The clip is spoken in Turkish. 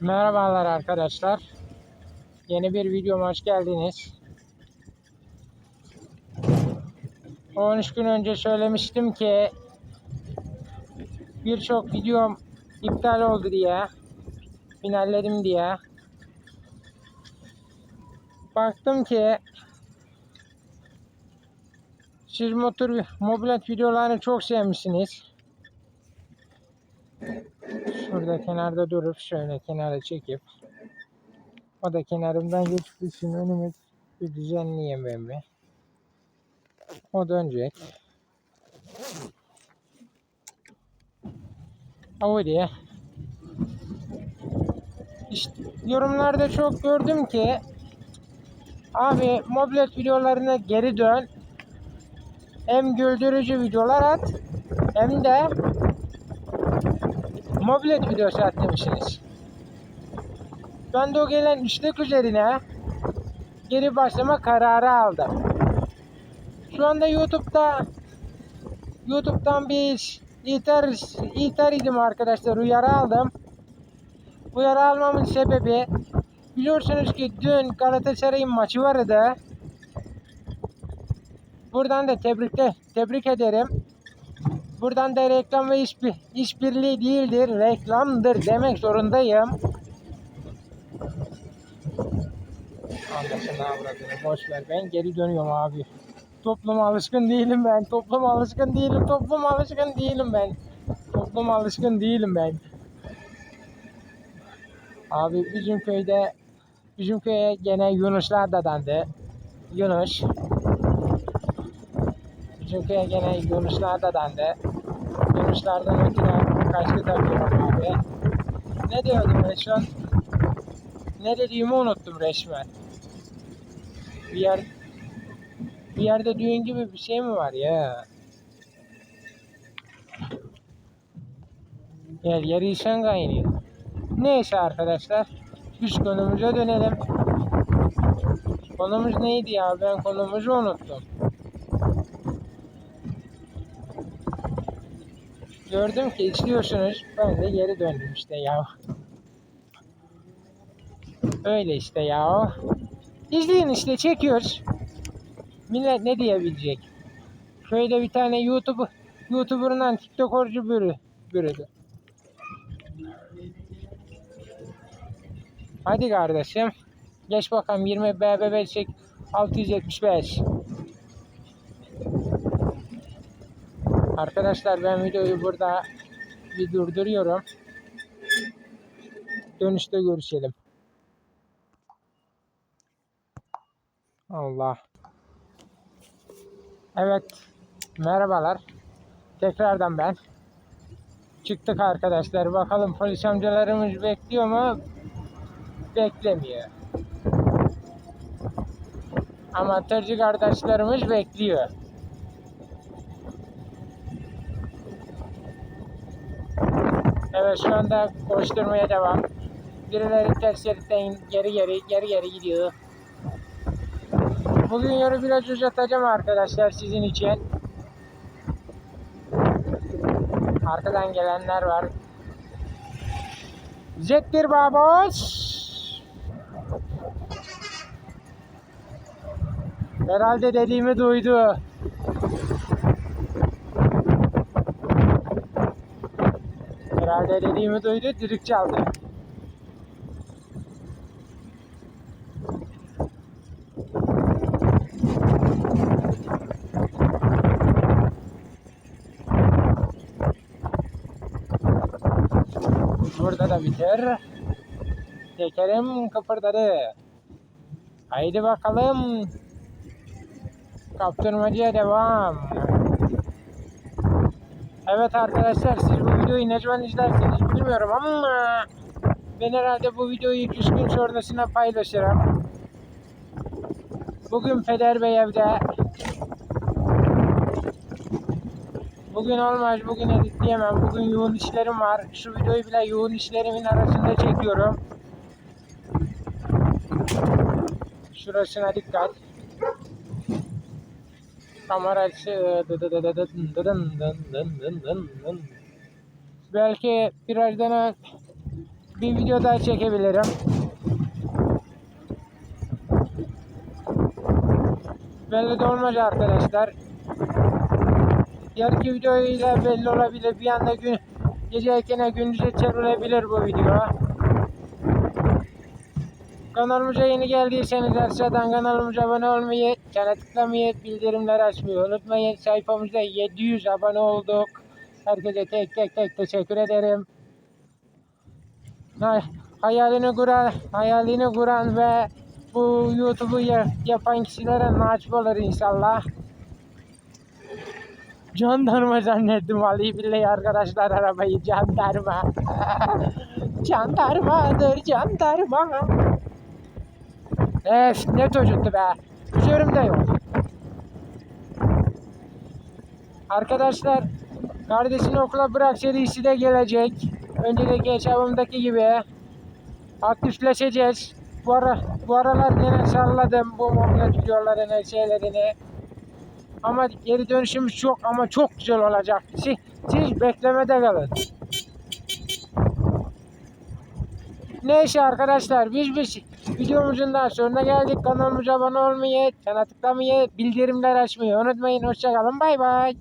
Merhabalar arkadaşlar. Yeni bir videoma hoş geldiniz. 13 gün önce söylemiştim ki birçok videom iptal oldu diye, finalledim diye. Baktım ki siz motor mobilet videolarını çok sevmişsiniz. Şurada kenarda durup şöyle kenara çekip o da kenarımdan geçip için önümü bir düzenleyemem mi? O dönecek. Audi. İşte yorumlarda çok gördüm ki abi mobilet videolarına geri dön. Hem güldürücü videolar at hem de mobilet videosu at demişsiniz. Ben de o gelen istek üzerine geri başlama kararı aldım. Şu anda YouTube'da YouTube'dan bir ihtar, ihtar idim arkadaşlar. Uyarı aldım. Uyarı almamın sebebi biliyorsunuz ki dün Galatasaray'ın maçı vardı. Buradan da tebrikte tebrik ederim. Buradan da reklam ve iş, işbirliği değildir, reklamdır demek zorundayım. Anlasın avradını boş ver ben geri dönüyorum abi. Topluma alışkın değilim ben. Topluma alışkın değilim. Topluma alışkın değilim ben. Topluma alışkın değilim ben. Abi bizim köyde bizim köye gene Yunuslar da dandı. Yunus. Köye gene da dandı. Yunuslardan ötürü kaçtı tabii abi. Ne diyordum an? Ne dediğimi unuttum resmen. Bir yer bir yerde düğün gibi bir şey mi var ya? Yer yeri insan kaynıyor. Neyse arkadaşlar. Biz konumuza dönelim. Konumuz neydi ya? Ben konumuzu unuttum. Gördüm ki istiyorsunuz. Ben de geri döndüm işte ya. Öyle işte ya. İzleyin işte çekiyoruz. Millet ne diyebilecek? Köyde bir tane YouTube YouTuber'ından TikToker'cı biri biridir. Hadi kardeşim. Geç bakalım 20 BBB çek 675. Arkadaşlar ben videoyu burada bir durduruyorum. Dönüşte görüşelim. Allah. Evet. Merhabalar. Tekrardan ben. Çıktık arkadaşlar. Bakalım polis amcalarımız bekliyor mu? Beklemiyor. Amatörcü kardeşlerimiz bekliyor. Evet şu anda koşturmaya devam. Birileri ters şeritten geri geri geri geri gidiyor. Bugün yolu biraz uzatacağım arkadaşlar sizin için. Arkadan gelenler var. Zettir babos. Herhalde dediğimi duydu. Herhalde dediğimi duydu, düdük çaldı. Burada da biter. Tekerim kıpırdadı. Haydi bakalım. Kaptırmacıya devam. Evet arkadaşlar siz bu videoyu ne zaman izlersiniz bilmiyorum ama ben herhalde bu videoyu 2 gün sonrasına paylaşırım. Bugün Peder Bey evde. Bugün olmaz, bugün editleyemem. Bugün yoğun işlerim var. Şu videoyu bile yoğun işlerimin arasında çekiyorum. Şurasına dikkat. Dın dın. Belki birazdan bir video daha çekebilirim. Belli de olmaz arkadaşlar. Yarınki videoyla belli olabilir. Bir anda gün geceyken gündüze çevrilebilir bu video. Kanalımıza yeni geldiyseniz aşağıdan kanalımıza abone olmayı, çana tıklamayı, bildirimleri açmayı unutmayın. Sayfamızda 700 abone olduk. Herkese tek tek tek teşekkür ederim. Hay- Hayalini kuran, hayalini kuran ve bu YouTube'u ya- yapan kişilere nasip olur inşallah. Jandarma zannettim vallahi billahi arkadaşlar arabayı jandarma. Jandarmadır jandarma. Ef ne çocuktu be. Üzerimde yok. Arkadaşlar kardeşini okula bırak serisi de gelecek. Önceki hesabımdaki gibi. Aktifleşeceğiz. Bu, ara, bu aralar yine salladım bu mobil videolarını şeylerini. Ama geri dönüşümüz çok ama çok güzel olacak. Siz, siz beklemede kalın. Neyse arkadaşlar biz biz videomuzun daha sonuna geldik. Kanalımıza abone olmayı, çana tıklamayı, bildirimler açmayı unutmayın. Hoşçakalın. Bay bay.